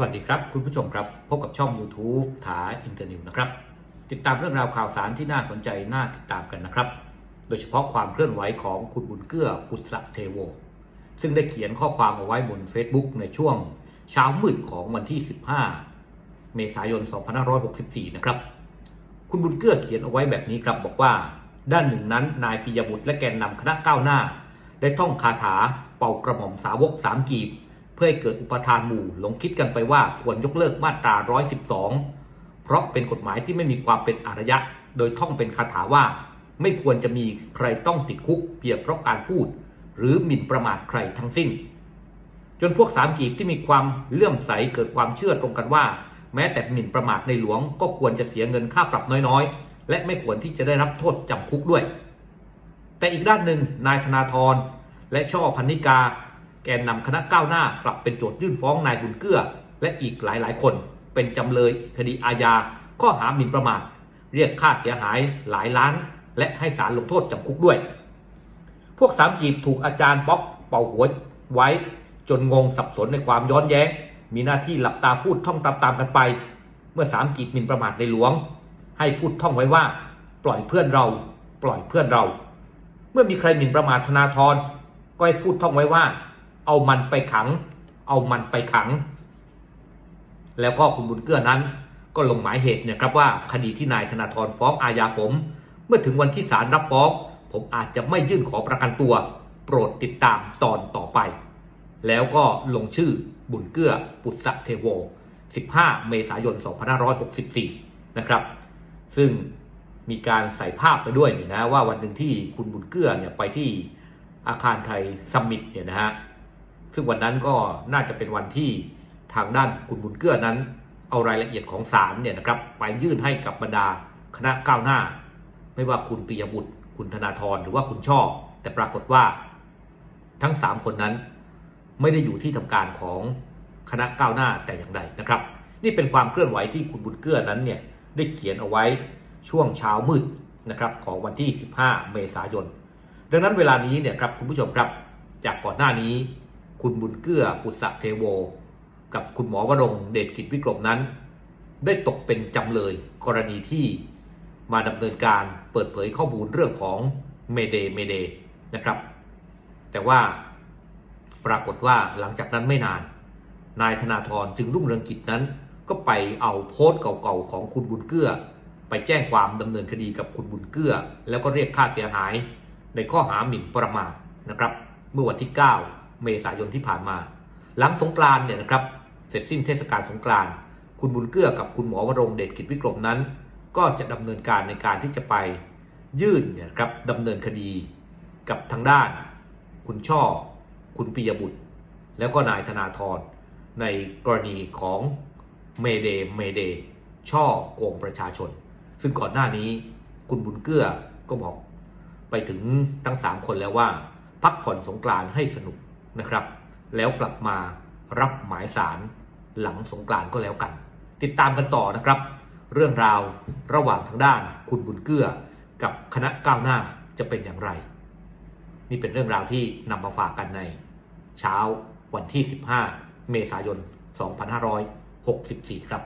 สวัสดีครับ คุณผู้ชมครับ พบกับช่อง YouTube ถาอินเตอร์นิวนะครับ ติดตามเรื่องราวข่าวสารที่น่าสนใจน่าติดตามกันนะครับ โดยเฉพาะความเคลื่อนไหวของคุณบุญเกื้อปุษะเทโว ซึ่งได้เขียนข้อความเอาไว้บน Facebook ในช่วงเช้ามืดของวันที่ 15 เมษายน 2564 นะครับ คุณบุญเกื้อเขียนเอาไว้แบบนี้ครับบอกว่า ด้านหนึ่งนั้น นายปิยบุตรและแกนนำคณะก้าวหน้า ได้ท่องคาถาเป่ากระหม่อมสาวกสามกีบ พื่อให้เกิดอุปทานหมู่หลงคิดกันไปว่าควรยกเลิกมาตรา 112 เพราะเป็นกฎหมายที่ไม่มีความเป็นอารยะ โดยท่องเป็นคาถาว่า ไม่ควรจะมีใครต้องติดคุกเพียงเพราะการพูด หรือหมิ่นประมาทใครทั้งสิ้น จนพวกสามกีบที่มีความเลื่อมใสเกิดความเชื่อตรงกันว่า แม้แต่หมิ่นประมาทในหลวง ก็ควรจะเสียเงินค่าปรับน้อยๆ และไม่ควรที่จะได้รับโทษจำคุกด้วย แต่อีกด้านหนึ่งนายธนาธรและช่อพันนิกา แกนนำคณะก้าวหน้ากลับเป็นโจทยื่นฟ้องนายบุญเกื้อ และอีกหลายๆ คน เป็นจำเลยคดีอาญาข้อหาหมิ่นประมาทเรียกค่าเสียหายหลายล้าน และให้ศาลลงโทษจำคุกด้วย พวกสามจีบถูกอาจารย์ป๊อกเป่าหัวไว้ จนงงสับสนในความย้อนแย้ง มีหน้าที่หลับตาพูดท่องตามๆกันไป เมื่อสามกีบหมิ่นประมาทในหลวง ให้พูดท่องไว้ว่า ปล่อยเพื่อนเรา ปล่อยเพื่อนเรา เมื่อมีใครหมิ่นประมาทธนาธรก็ให้พูดท่องไว้ว่า เอามันไปขัง เอามันไปขัง แล้วก็คุณบุญเกื้อนั้น ก็ลงหมายเหตุเนี่ยครับว่าคดีที่นายธนาธรฟ้องอาญาผม เมื่อถึงวันที่ศาลรับฟ้อง ผมอาจจะไม่ยื่นขอประกันตัว โปรดติดตามตอนต่อไป แล้วก็ลงชื่อบุญเกื้อปุษะเทโว 15 เมษายน 2564 นะครับ ซึ่งมีการใส่ภาพไปด้วยเนี่ยนะว่าวันหนึ่งที่คุณบุญเกื้อเนี่ยไปที่อาคารไทยซัมมิตเนี่ยนะฮะ ซึ่งวันนั้นก็น่าจะเป็นวันที่ทางด้านคุณบุญเกื้อนั้น เอารายละเอียดของศาลเนี่ยนะครับ ไปยื่นให้กับบรรดาคณะก้าวหน้า ไม่ว่าคุณปิยบุตร คุณธนาธรหรือว่าคุณช่อ แต่ปรากฏว่า ทั้งสามคนนั้น ไม่ได้อยู่ที่ทำการของคณะก้าวหน้าแต่อย่างใดนะครับ นี่เป็นความเคลื่อนไหวที่คุณบุญเกื้อนั้นเนี่ยได้เขียนเอาไว้ช่วงเช้ามืดนะครับของวันที่ 15 เมษายน ดังนั้นเวลานี้เนี่ยครับคุณผู้ชมครับจากก่อนหน้านี้ คุณบุญเกื้อปุษะเทโว กับคุณหมอวรงเดชกิจวิกรมนั้น ได้ตกเป็นจำเลยกรณีที่มาดำเนินการเปิดเผยข้อมูลเรื่องของเมเดเมเดนะครับ แต่ว่าปรากฏว่าหลังจากนั้นไม่นาน นายธนาธรจึงรุ่งเรืองกิจนั้น ก็ไปเอาโพสต์เก่าๆของคุณบุญเกื้อ ไปแจ้งความดำเนินคดีกับคุณบุญเกื้อ แล้วก็เรียกค่าเสียหายในข้อหาหมิ่นประมาทนะครับ เมื่อวันที่ 9 เมษายนที่ผ่านมา หลังสงกรานเนี่ยนะครับเสร็จสิ้นเทศกาลสงกรานคุณบุญเกื้อกับคุณหมอวรงเดชกิจวิกรมนั้น ก็จะดำเนินการในการที่จะไปยื่นเนี่ยครับดำเนินคดีกับทางด้าน คุณช่อ คุณปิยบุตร แล้วก็นายธนาธรในกรณีของเมเดเมเดช่อโกงประชาชน ซึ่งก่อนหน้านี้คุณบุญเกื้อก็บอกไปถึงทั้งสามคนแล้วว่า พักผ่อนสงกรานให้สนุก นะครับ แล้วกลับมารับหมายสารหลังสงกรานก็แล้วกัน ติดตามกันต่อนะครับ เรื่องราวระหว่างทางด้านคุณบุญเกื้อ กับคณะก้าวหน้าจะเป็นอย่างไร นี่เป็นเรื่องราวที่นำมาฝากกันใน เช้าวันที่ 15 เมษายน 2564 ครับ